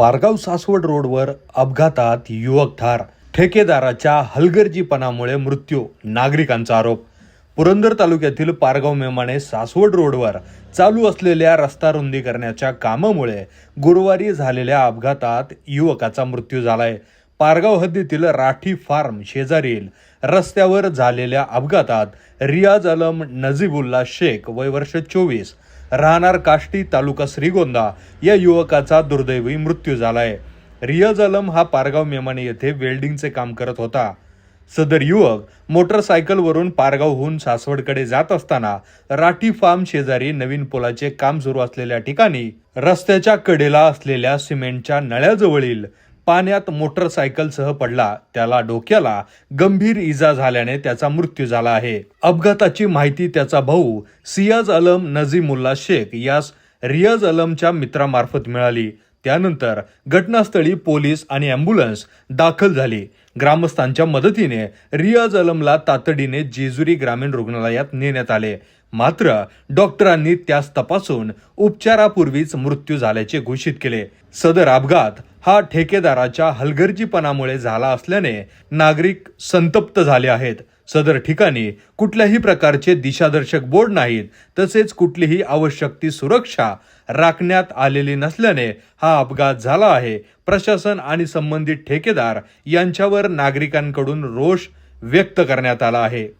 पारगाव सासवड रोडवर अपघातात युवक ठार. ठेकेदाराच्या हलगर्जीपणामुळे मृत्यू नागरिकांचा आरोप. पुरंदर तालुक्यातील पारगाव मेमाणे सासवड रोडवर चालू असलेल्या रस्ता रुंदीकरणाच्या कामामुळे गुरुवारी झालेल्या अपघातात युवकाचा मृत्यू झालाय. पारगाव हद्दीतील राठी फार्म शेजारील रस्त्यावर झालेल्या अपघातात रियाज अलम नजीबुल्ला शेख वय वर्ष चोवीस राहणार काष्टी तालुका श्रीगोंदा या युवकाचा दुर्दैवी मृत्यू झालाय. रियाज अलम हा पारगाव मेमाने येथे वेल्डिंगचे काम करत होता. सदर युवक मोटरसायकलवरून पारगावहून सासवडकडे जात असताना राठी फार्म शेजारी नवीन पुलाचे काम सुरू असलेल्या ठिकाणी रस्त्याच्या कडेला असलेल्या सिमेंटच्या नळ्याजवळील पाण्यात मोटरसायकलसह पडला. त्याला डोक्याला गंभीर इजा झाल्याने त्याचा मृत्यू झाला आहे. अपघाताची माहिती त्याचा भाऊ सियाज अलम नजीमुल्ला शेख यास रियाज अलमच्या मित्रामार्फत मिळाली. त्यानंतर घटनास्थळी पोलीस आणि अँब्युलन्स दाखल झाली. ग्रामस्थांच्या मदतीने रियाज अलमला तातडीने जेजुरी ग्रामीण रुग्णालयात नेण्यात आले. मात्र डॉक्टरांनी त्यास तपासून उपचारापूर्वीच मृत्यू झाल्याचे घोषित केले. सदर अपघात हा ठेकेदाराच्या हलगर्जीपणामुळे झाला असल्याने नागरिक संतप्त झाले आहेत. सदर ठिकाणी कुठल्याही प्रकारचे दिशादर्शक बोर्ड नाहीत. तसेच कुठलीही आवश्यक ती सुरक्षा राखण्यात आलेली नसल्याने हा अपघात झाला आहे. प्रशासन आणि संबंधित ठेकेदार यांच्यावर नागरिकांकडून रोष व्यक्त करण्यात आला आहे.